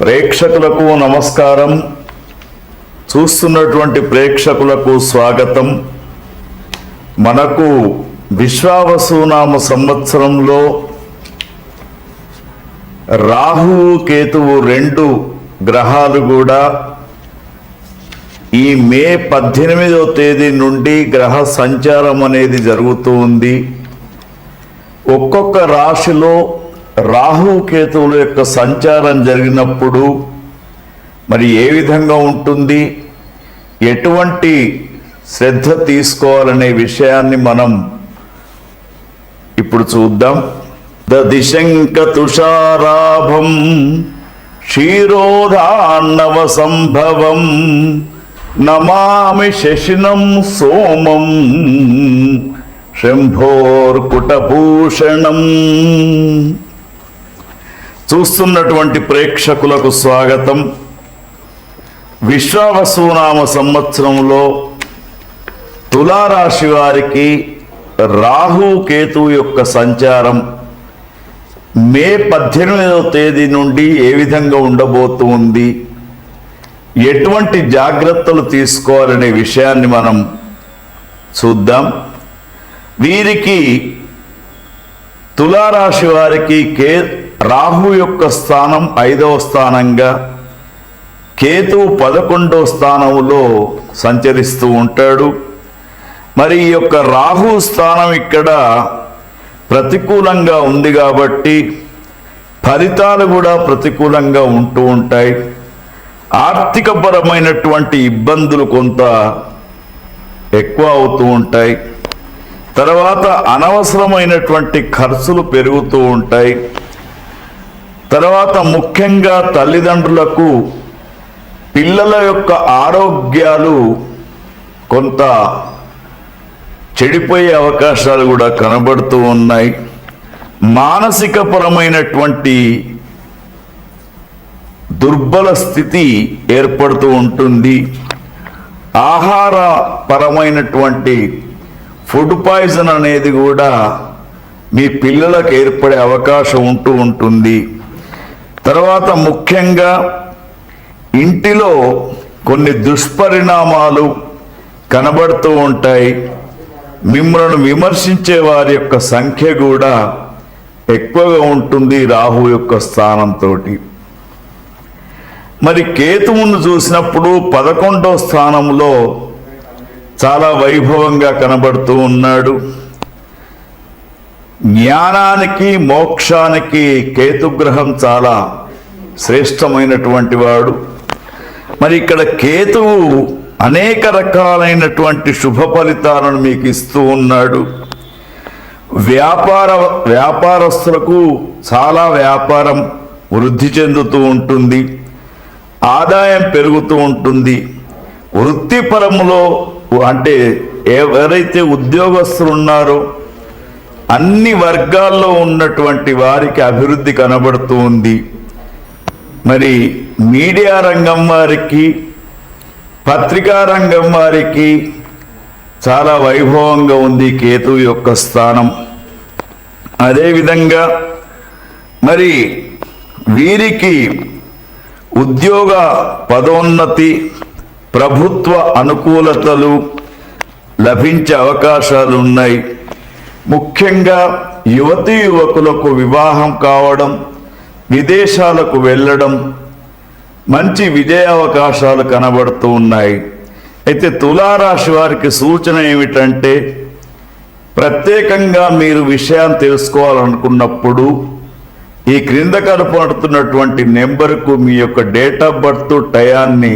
ప్రేక్షకులకు నమస్కారం. చూస్తున్నటువంటి ప్రేక్షకులకు స్వాగతం. మనకు విశ్వావసునామ సంవత్సరంలో రాహువు కేతువు రెండు గ్రహాలు కూడా ఈ మే పద్దెనిమిదవ తేదీ నుండి గ్రహ సంచారం అనేది జరుగుతూ ఉంది. ఒక్కొక్క రాశిలో రాహు కేతువుల యొక్క సంచారం జరిగినప్పుడు మరి ఏ విధంగా ఉంటుంది? ఎటువంటి శ్రద్ధ తీసుకోవాలనే విషయాన్ని మనం ఇప్పుడు చూద్దాం. దిశంక తుషారాభం క్షీరోధాన్నవ సంభవం నమామి శశినం సోమం శంభోర్కుటభూషణం. చూస్తున్నటువంటి ప్రేక్షకులకు స్వాగతం. విశ్వావసునామ సంవత్సరంలో తులారాశి వారికి రాహు కేతు యొక్క సంచారం మే పద్దెనిమిదవ తేదీ నుండి ఏ విధంగా ఉండబోతుంది ఎటువంటి జాగ్రత్తలు తీసుకోవాలనే విషయాన్ని మనం చూద్దాం. వీరికి తులారాశి వారికి కే రాహు యొక్క స్థానం ఐదవ స్థానంగా కేతు పదకొండవ స్థానంలో సంచరిస్తూ ఉంటాడు. మరి ఈ యొక్క రాహు స్థానం ఇక్కడ ప్రతికూలంగా ఉంది కాబట్టి ఫలితాలు కూడా ప్రతికూలంగా ఉంటూ ఉంటాయి. ఆర్థికపరమైనటువంటి ఇబ్బందులు కొంత ఎక్కువ అవుతూ ఉంటాయి. తర్వాత అనవసరమైనటువంటి ఖర్చులు పెరుగుతూ ఉంటాయి. తర్వాత ముఖ్యంగా తల్లిదండ్రులకు పిల్లల యొక్క ఆరోగ్యాలు కొంత చెడిపోయే అవకాశాలు కూడా కనబడుతూ ఉన్నాయి. మానసిక పరమైనటువంటి దుర్బల స్థితి ఏర్పడుతూ ఉంటుంది. ఆహార పరమైనటువంటి ఫుడ్ పాయిజన్ అనేది కూడా మీ పిల్లలకు ఏర్పడే అవకాశం ఉంటూ ఉంటుంది. తర్వాత ముఖ్యంగా ఇంటిలో కొన్ని దుష్పరిణామాలు కనబడుతూ ఉంటాయి. మిమ్మల్ని విమర్శించే వారి యొక్క సంఖ్య కూడా ఎక్కువగా ఉంటుంది రాహు యొక్క స్థానంతో మరి కేతువును చూసినప్పుడు పదకొండో స్థానంలో చాలా వైభవంగా కనబడుతూ ఉన్నాడు. జ్ఞానానికి మోక్షానికి కేతుగ్రహం చాలా శ్రేష్టమైనటువంటి వాడు మరి ఇక్కడ కేతువు అనేక రకాలైనటువంటి శుభ ఫలితాలను మీకు ఇస్తూ ఉన్నాడు. వ్యాపార వ్యాపారస్తులకు చాలా వ్యాపారం వృద్ధి చెందుతూ ఉంటుంది. ఆదాయం పెరుగుతూ ఉంటుంది. వృత్తిపరములో అంటే ఎవరైతే ఉద్యోగస్తులు ఉన్నారో అన్ని వర్గాల్లో ఉన్నటువంటి వారికి అభివృద్ధి కనబడుతూ ఉంది. మరి మీడియా రంగం వారికి పత్రికా రంగం వారికి చాలా వైభవంగా ఉంది కేతు యొక్క స్థానం. అదేవిధంగా మరి వీరికి ఉద్యోగ పదోన్నతి ప్రభుత్వ అనుకూలతలు లభించే అవకాశాలు ఉన్నాయి ముఖ్యంగా యువతీ యువకులకు వివాహం కావడం విదేశాలకు వెళ్ళడం మంచి విజయ అవకాశాలు కనబడుతూ ఉన్నాయి. అయితే తులారాశి వారికి సూచన ఏమిటంటే ప్రత్యేకంగా మీరు విషయాన్ని తెలుసుకోవాలనుకున్నప్పుడు ఈ క్రింద కనపడుతున్నటువంటి నెంబర్కు మీ యొక్క డేట్ ఆఫ్ బర్త్ టయాన్ని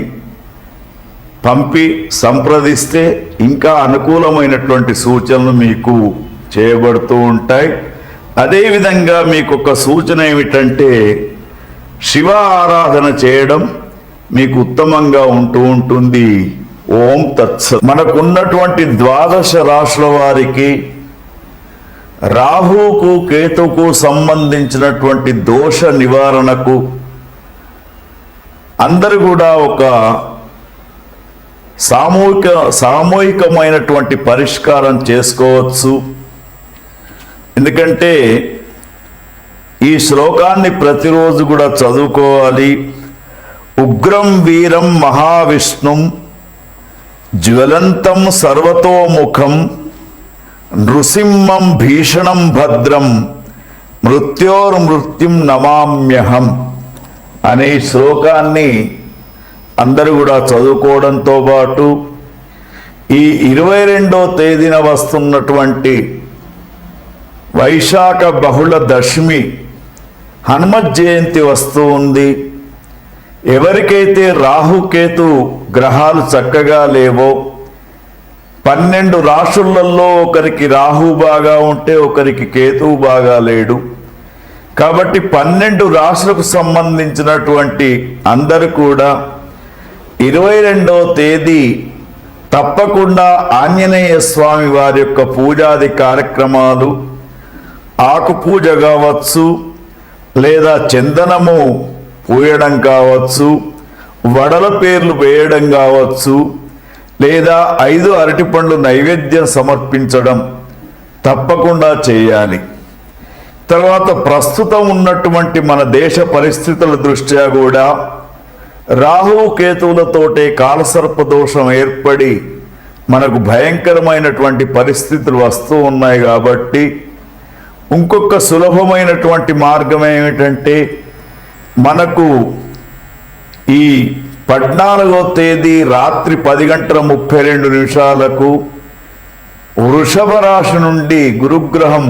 పంపి సంప్రదిస్తే ఇంకా అనుకూలమైనటువంటి సూచనలు మీకు చేయబడుతూ ఉంటాయి. అదేవిధంగా మీకు ఒక సూచన ఏమిటంటే శివ ఆరాధన చేయడం మీకు ఉత్తమంగా ఉంటూ ఉంటుంది. ఓం తత్స మనకున్నటువంటి ద్వాదశ రాశుల వారికి రాహుకు కేతుకు సంబంధించినటువంటి దోష నివారణకు అందరు కూడా ఒక సామూహిక సామూహికమైనటువంటి పరిష్కారం చేసుకోవచ్చు. ఎందుకంటే ఈ శ్లోకాన్ని ప్రతిరోజు కూడా చదువుకోవాలి. ఉగ్రం వీరం మహావిష్ణుం జ్వలంతం సర్వతోముఖం నృసింహం భీషణం భద్రం మృత్యోర్మృత్యుం నమామ్యహం అనే శ్లోకాన్ని అందరూ కూడా చదువుకోవడంతో పాటు ఈ ఇరవై రెండో తేదీన వస్తున్నటువంటి వైశాఖ బహుళ దశమి. హనుమత్ జయంతి వస్తూ ఉంది. ఎవరికైతే రాహుకేతు గ్రహాలు చక్కగా లేవో పన్నెండు రాశులలో ఒకరికి రాహు బాగా ఉంటే ఒకరికి కేతువు బాగా లేడు. కాబట్టి పన్నెండు రాశులకు సంబంధించినటువంటి అందరు కూడా ఇరవై రెండవ తేదీ తప్పకుండా ఆంజనేయ స్వామి వారి యొక్క పూజాది కార్యక్రమాలు ఆకు పూజ కావచ్చు లేదా చందనము పూయడం కావచ్చు వడల పేర్లు వేయడం కావచ్చు లేదా ఐదు అరటిపండ్లు నైవేద్యం సమర్పించడం తప్పకుండా చేయాలి. తర్వాత ప్రస్తుతం ఉన్నటువంటి మన దేశ పరిస్థితుల దృష్ట్యా కూడా రాహువు కేతువులతోటే కాలసర్ప దోషం ఏర్పడి మనకు భయంకరమైనటువంటి పరిస్థితులు వస్తూ ఉన్నాయి కాబట్టి ఇంకొక సులభమైనటువంటి మార్గం ఏమిటంటే మనకు ఈ పద్నాలుగో తేదీ రాత్రి పది గంటల ముప్పై రెండు నిమిషాలకు వృషభ రాశి నుండి గురుగ్రహం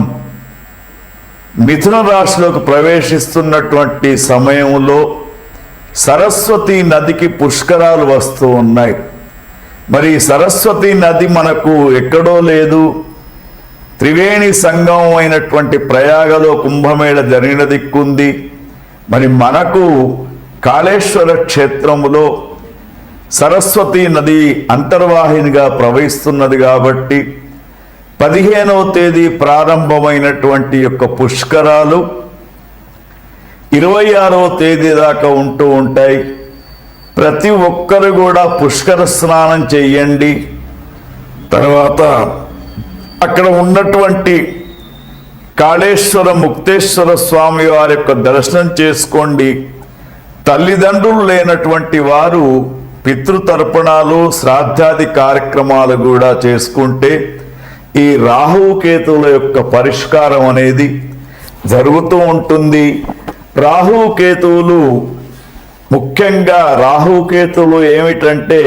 మిథున రాశిలోకి ప్రవేశిస్తున్నటువంటి సమయంలో సరస్వతి నదికి పుష్కరాలు వస్తూ ఉన్నాయి. మరి సరస్వతి నది మనకు ఎక్కడో లేదు. త్రివేణి సంఘం అయినటువంటి ప్రయాగలో కుంభమేళ జరిగిన దిక్కుంది. మరి మనకు కాళేశ్వర క్షేత్రములో సరస్వతి నది అంతర్వాహినిగా ప్రవహిస్తున్నది కాబట్టి పదిహేనవ తేదీ ప్రారంభమైనటువంటి యొక్క పుష్కరాలు ఇరవై ఆరవ తేదీ దాకా ఉంటూ ఉంటాయి. ప్రతి ఒక్కరు కూడా పుష్కర స్నానం చేయండి. తర్వాత అక్కడ ఉన్నటువంటి కాళేశ్వర ముక్తేశ్వర స్వామి వారి యొక్క దర్శనం చేసుకోండి. తల్లిదండ్రులు లేనటువంటి వారు పితృతర్పణాలు శ్రాద్ధాది కార్యక్రమాలు కూడా చేసుకుంటే ఈ రాహుకేతువుల యొక్క పరిష్కారం అనేది జరుగుతూ ఉంటుంది. రాహుకేతువులు ముఖ్యంగా రాహుకేతువులు ఏమిటంటే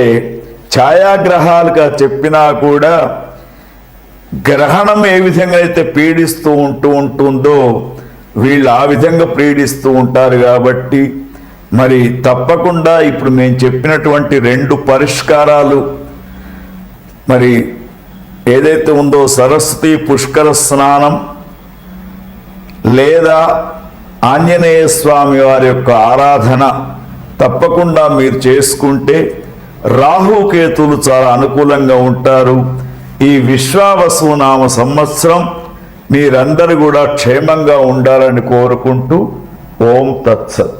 ఛాయాగ్రహాలుగా చెప్పినా కూడా గ్రహణం ఏ విధంగా అయితే పీడిస్తూ ఉంటూ ఉంటుందో వీళ్ళు ఆ విధంగా పీడిస్తూ ఉంటారు కాబట్టి మరి తప్పకుండా ఇప్పుడు మేము చెప్పినటువంటి రెండు పరిష్కారాలు మరి ఏదైతే ఉందో సరస్వతి పుష్కర స్నానం లేదా ఆంజనేయ స్వామి వారి యొక్క ఆరాధన తప్పకుండా మీరు చేసుకుంటే రాహుకేతులు చాలా అనుకూలంగా ఉంటారు. ఈ విశ్వావసు నామ సంవత్సరం మీరందరూ కూడా క్షేమంగా ఉండాలని కోరుకుంటూ ఓం తత్సత్.